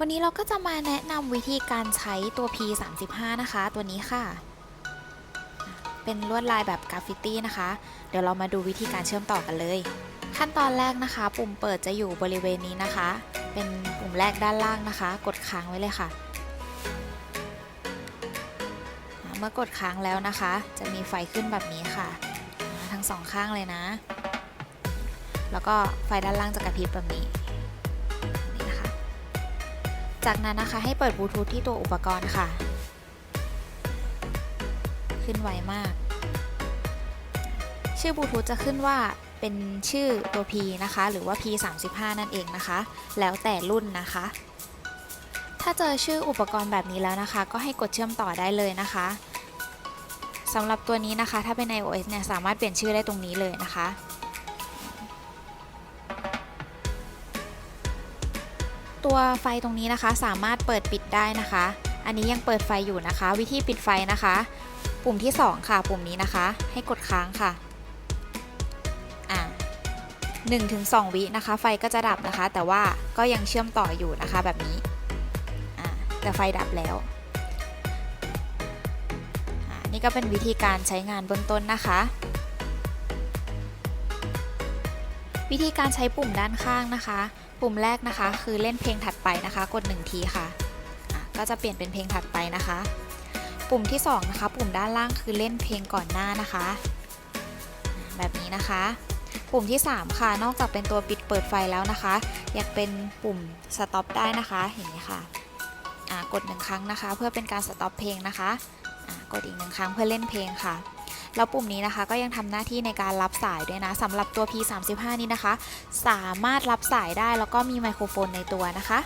วันนี้เราก็จะมาแนะนำวิธีการใช้ตัว P35 นะคะ ตัวนี้ค่ะ เป็นลวดลายแบบกราฟฟิตี้นะคะ เดี๋ยวเรามาดูวิธีการเชื่อมต่อกันเลย ขั้นตอนแรกนะคะ ปุ่มเปิดจะอยู่บริเวณนี้นะคะ เป็นปุ่มแรกด้านล่างนะคะ กดค้างไว้เลยค่ะ เมื่อกดค้างแล้วนะคะ จะมีไฟขึ้นแบบนี้ค่ะ ทั้งสองข้างเลยนะ แล้วก็ไฟด้านล่างจะกระพริบแบบนี้ จากนั้นนะคะให้เปิดบลูทูธที่ตัวอุปกรณ์ค่ะ ขึ้นไวมาก ชื่อบลูทูธจะขึ้นว่าเป็นชื่อตัว P นะคะ หรือว่า P35 นั่นเองนะคะ แล้วแต่รุ่นนะคะ ถ้าเจอชื่ออุปกรณ์แบบนี้แล้วนะคะ ก็ให้กดเชื่อมต่อได้เลยนะคะสำหรับตัวนี้นะคะ ถ้าเป็น iOS เนี่ยสามารถเปลี่ยนชื่อได้ตรงนี้เลยนะคะ ตัวไฟตรงนี้นะคะ สามารถเปิดปิดได้นะคะ อันนี้ยังเปิดไฟอยู่นะคะ วิธีปิดไฟนะคะ ปุ่มที่ 2 ค่ะ ปุ่มนี้นะคะ ให้กดค้างค่ะอ่าหนึ่งถึงสองวินะคะ ไฟก็จะดับนะคะ แต่ว่าก็ยังเชื่อมต่ออยู่นะคะแบบนี้อ่าแต่ไฟดับแล้วนี่ก็เป็นวิธีการใช้งานเบื้องต้นนะคะ วิธีการใช้ปุ่มด้านข้างนะคะ ปุ่มแรกนะคะ คือเล่นเพลงถัดไปนะคะ กด 1 ทีค่ะะก็จะเปลี่ยนเป็นเพลงถัดไปนะคะ ปุ่มที่2นะคะ ปุ่มด้านล่างคือเล่นเพลงก่อนหน้านะคะ แบบนี้นะคะ ปุ่มที่ 3 ค่ะ นอกจากเป็นตัวปิดเปิดไฟแล้วนะคะ อยากเป็นปุ่ม stop ได้นะคะเห็นไหมคะอะกดหนึ่งครั้งนะคะ เพื่อเป็นการ stop เพลงนะคะะกดอีกหนึ่งครั้งเพื่อเล่นเพลงค่ะ แล้วปุ่มนี้นะคะก็ยังทำหน้าที่ในการรับสายด้วยนะสำหรับตัว P35 นี้นะคะ สามารถรับสายได้แล้วก็มีไมโครโฟนในตัวนะคะ